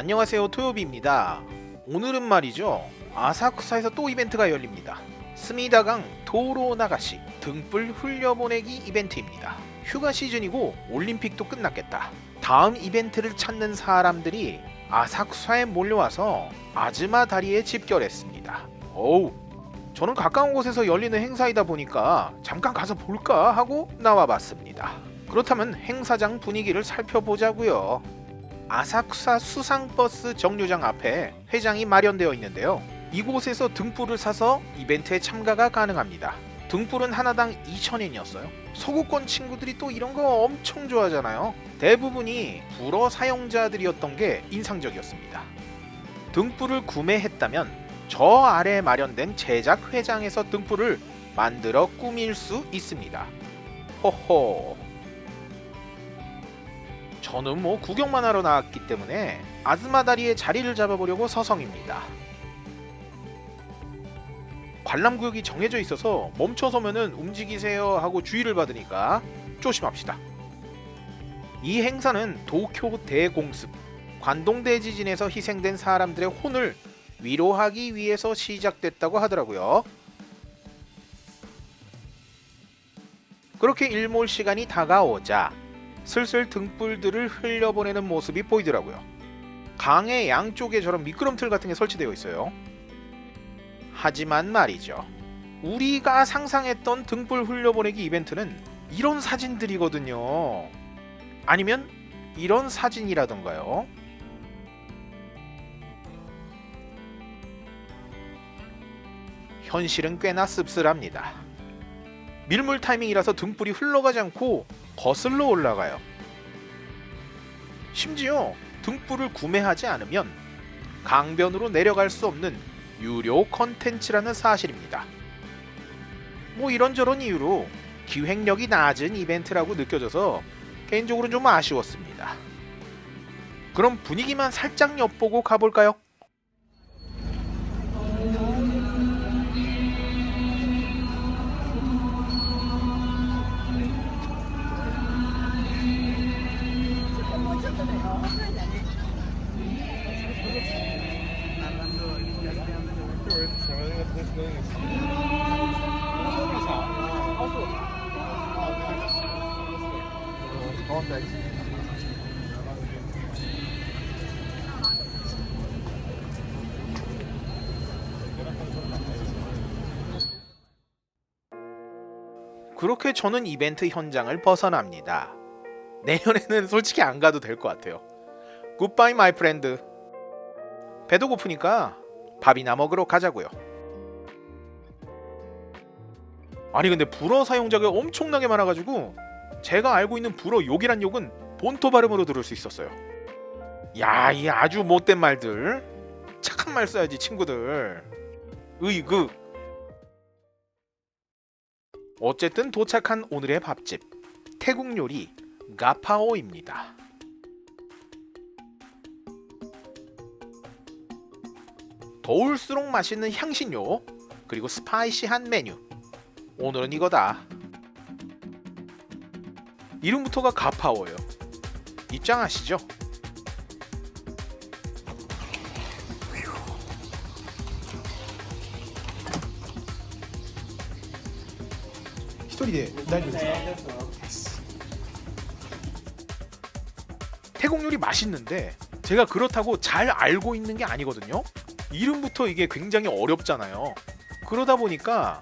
안녕하세요 토요비입니다. 오늘은 말이죠 아사쿠사에서 또 이벤트가 열립니다. 스미다강 도로 나가시 등불 흘려보내기 이벤트입니다. 휴가 시즌이고 올림픽도 끝났겠다. 다음 이벤트를 찾는 사람들이 아사쿠사에 몰려와서 아즈마 다리에 집결했습니다. 어우 저는 가까운 곳에서 열리는 행사이다 보니까 잠깐 가서 볼까 하고 나와봤습니다. 그렇다면 행사장 분위기를 살펴보자고요. 아사쿠사 수상버스 정류장 앞에 회장이 마련되어 있는데요. 이곳에서 등불을 사서 이벤트에 참가가 가능합니다. 등불은 하나당 2,000엔이었어요. 서구권 친구들이 또 이런 거 엄청 좋아하잖아요. 대부분이 불어 사용자들이었던 게 인상적이었습니다. 등불을 구매했다면 저 아래 마련된 제작 회장에서 등불을 만들어 꾸밀 수 있습니다. 호호. 저는 뭐 구경만 하러 나왔기 때문에 아즈마다리에 자리를 잡아보려고 서성입니다. 관람구역이 정해져 있어서 멈춰서면은 움직이세요 하고 주의를 받으니까 조심합시다. 이 행사는 도쿄 대공습, 관동대 지진에서 희생된 사람들의 혼을 위로하기 위해서 시작됐다고 하더라고요. 그렇게 일몰 시간이 다가오자 슬슬 등불들을 흘려보내는 모습이 보이더라고요. 강의 양쪽에 저런 미끄럼틀 같은 게 설치되어 있어요. 하지만 말이죠. 우리가 상상했던 등불 흘려보내기 이벤트는 이런 사진들이거든요. 아니면 이런 사진이라던가요. 현실은 꽤나 씁쓸합니다. 밀물 타이밍이라서 등불이 흘러가지 않고 거슬러 올라가요. 심지어 등불을 구매하지 않으면 강변으로 내려갈 수 없는 유료 컨텐츠라는 사실입니다. 뭐 이런저런 이유로 기획력이 낮은 이벤트라고 느껴져서 개인적으로 좀 아쉬웠습니다. 그럼 분위기만 살짝 엿보고 가볼까요? 그렇게 저는 이벤트 현장을 벗어납니다. 내년에는 솔직히 안 가도 될 것 같아요. 굿바이 마이 프렌드. 배도 고프니까 밥이나 먹으러 가자고요. 아니 근데 불어 사용자가 엄청나게 많아가지고 제가 알고 있는 불어 욕이란 욕은 본토 발음으로 들을 수 있었어요. 야, 이 아주 못된 말들. 착한 말 써야지 친구들. 의그. 어쨌든 도착한 오늘의 밥집 태국 요리 가파오입니다. 더울수록 맛있는 향신료 그리고 스파이시한 메뉴 오늘은 이거다. 이름부터가 가파워요. 입장하시죠. 一人で大丈夫ですか 태국 요리 맛있는데 제가 그렇다고 잘 알고 있는 게 아니거든요. 이름부터 이게 굉장히 어렵잖아요. 그러다 보니까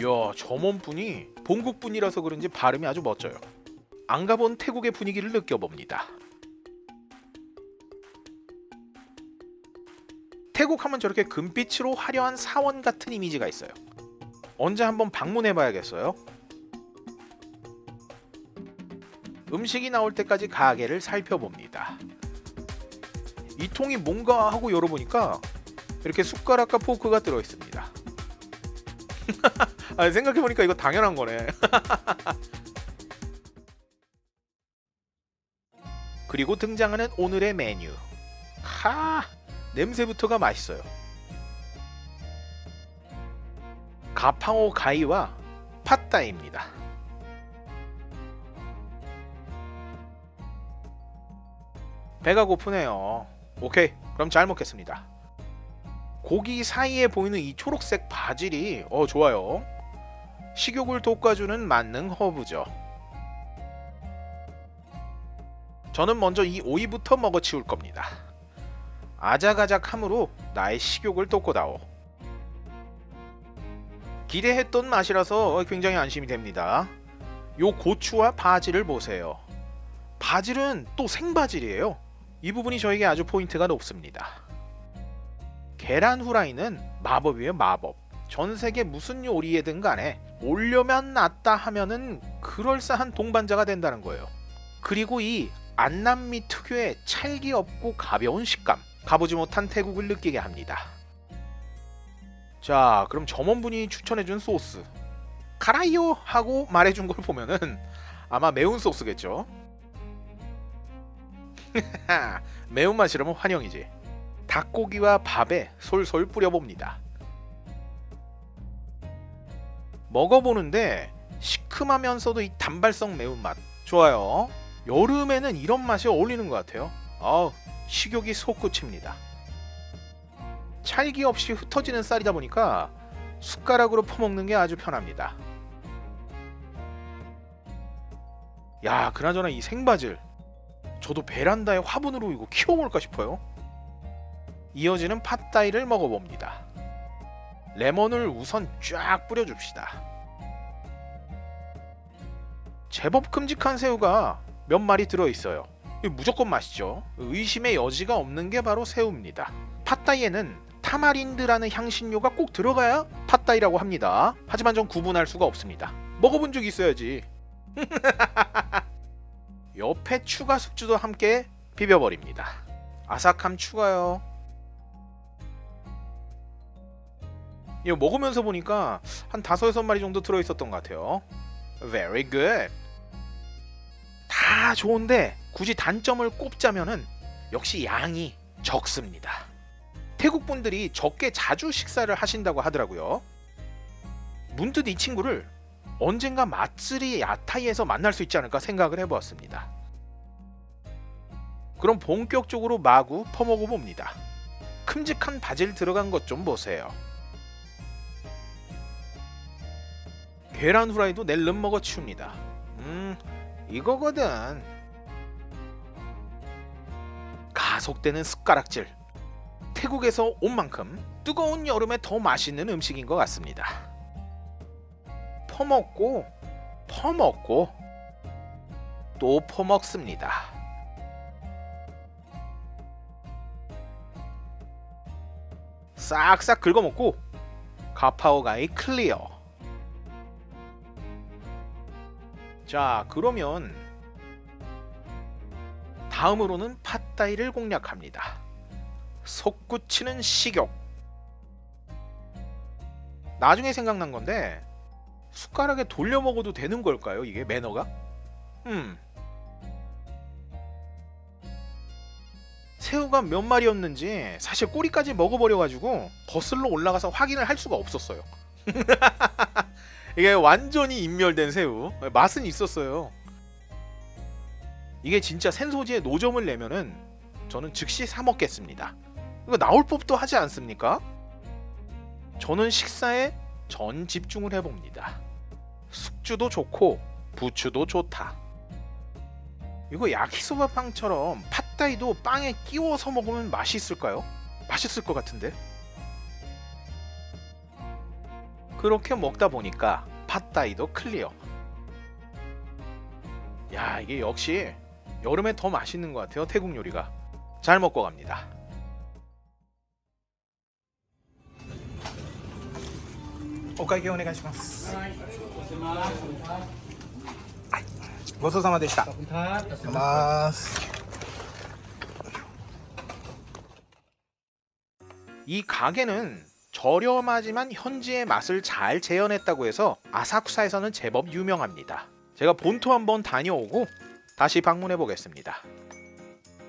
이야 점원분이 본국분이라서 그런지 발음이 아주 멋져요. 안 가본 태국의 분위기를 느껴봅니다. 태국 하면 저렇게 금빛으로 화려한 사원 같은 이미지가 있어요. 언제 한번 방문해 봐야겠어요. 음식이 나올 때까지 가게를 살펴봅니다. 이 통이 뭔가 하고 열어보니까 이렇게 숟가락과 포크가 들어있습니다. 아, 생각해보니까 이거 당연한 거네. 그리고 등장하는 오늘의 메뉴. 하, 냄새부터가 맛있어요. 가팡오 가이와 팟다입니다. 배가 고프네요. 오케이, 그럼 잘 먹겠습니다. 고기 사이에 보이는 이 초록색 바질이 어 좋아요. 식욕을 돋궈주는 만능 허브죠. 저는 먼저 이 오이부터 먹어치울 겁니다. 아작아작함으로 나의 식욕을 돋궈다오. 기대했던 맛이라서 굉장히 안심이 됩니다. 요 고추와 바질을 보세요. 바질은 또 생바질이에요. 이 부분이 저에게 아주 포인트가 높습니다. 계란 후라이는 마법이에요, 마법. 전 세계 무슨 요리에든 간에 올려면 낫다 하면은 그럴싸한 동반자가 된다는 거예요. 그리고 이 안남미 특유의 찰기 없고 가벼운 식감, 가보지 못한 태국을 느끼게 합니다. 자, 그럼 점원분이 추천해준 소스 가라이요 하고 말해준 걸 보면은 아마 매운 소스겠죠. 매운맛이라면 환영이지. 닭고기와 밥에 솔솔 뿌려봅니다. 먹어보는데 시큼하면서도 이 단발성 매운맛 좋아요. 여름에는 이런 맛이 어울리는 것 같아요. 아우 식욕이 솟구칩니다. 찰기 없이 흩어지는 쌀이다 보니까 숟가락으로 퍼먹는 게 아주 편합니다. 야, 그나저나 이 생바질 저도 베란다에 화분으로 이거 키워볼까 싶어요. 이어지는 팟다이를 먹어봅니다. 레몬을 우선 쫙 뿌려줍시다. 제법 큼직한 새우가 몇 마리 들어있어요. 무조건 맛있죠. 의심의 여지가 없는 게 바로 새우입니다. 팟다이에는 타마린드라는 향신료가 꼭 들어가야 팟다이라고 합니다. 하지만 전 구분할 수가 없습니다. 먹어본 적 있어야지. 옆에 추가 숙주도 함께 비벼버립니다. 아삭함 추가요. 이거 먹으면서 보니까 한 다섯 여섯 마리 정도 들어있었던 것 같아요. Very good. 다 좋은데 굳이 단점을 꼽자면은 역시 양이 적습니다. 태국 분들이 적게 자주 식사를 하신다고 하더라고요. 문득 이 친구를 언젠가 맛들이 야타이에서 만날 수 있지 않을까 생각을 해보았습니다. 그럼 본격적으로 마구 퍼먹어 봅니다. 큼직한 바질 들어간 것 좀 보세요. 계란 후라이도 낼름 먹어 치웁니다. 음, 이거거든. 가속되는 숟가락질. 태국에서 온 만큼 뜨거운 여름에 더 맛있는 음식인 것 같습니다. 퍼먹고 퍼먹고 또 퍼먹습니다. 싹싹 긁어먹고 가파오가이 클리어. 자, 그러면 다음으로는 팟다이를 공략합니다. 솟구치는 식욕. 나중에 생각난 건데 숟가락에 돌려 먹어도 되는 걸까요? 이게 매너가? 음. 새우가 몇 마리였는지 사실 꼬리까지 먹어버려가지고 거슬러 올라가서 확인을 할 수가 없었어요. 이게 완전히 인멸된 새우. 맛은 있었어요. 이게 진짜 생소지에 노점을 내면은 저는 즉시 사 먹겠습니다. 이거 나올 법도 하지 않습니까? 저는 식사에 전 집중을 해봅니다. 숙주도 좋고 부추도 좋다. 이거 야키소바 빵처럼 팟다이도 빵에 끼워서 먹으면 맛있을까요? 맛있을 것 같은데. 그렇게 먹다 보니까 밭 따위도 클리어. 야 이게 역시 여름에 더 맛있는 것 같아요 태국 요리가. 잘 먹고 갑니다. 오가게 오네가시마스. 고소사마でした 감사합니다 이 가게는 저렴하지만 현지의 맛을 잘 재현했다고 해서 아사쿠사에서는 제법 유명합니다. 제가 본토 한번 다녀오고 다시 방문해 보겠습니다.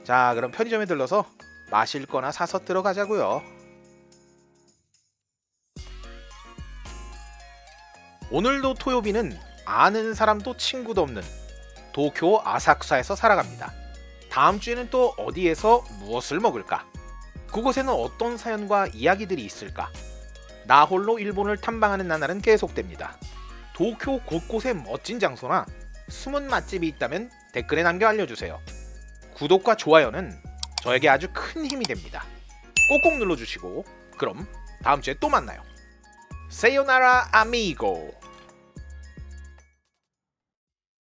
자, 그럼 편의점에 들러서 마실 거나 사서 들어가자고요. 오늘도 토요비는 아는 사람도 친구도 없는 도쿄 아사쿠사에서 살아갑니다. 다음 주에는 또 어디에서 무엇을 먹을까? 그곳에는 어떤 사연과 이야기들이 있을까? 나 홀로 일본을 탐방하는 나날은 계속됩니다. 도쿄 곳곳에 멋진 장소나 숨은 맛집이 있다면 댓글에 남겨 알려주세요. 구독과 좋아요는 저에게 아주 큰 힘이 됩니다. 꼭꼭 눌러주시고 그럼 다음 주에 또 만나요. 세요나라 아미고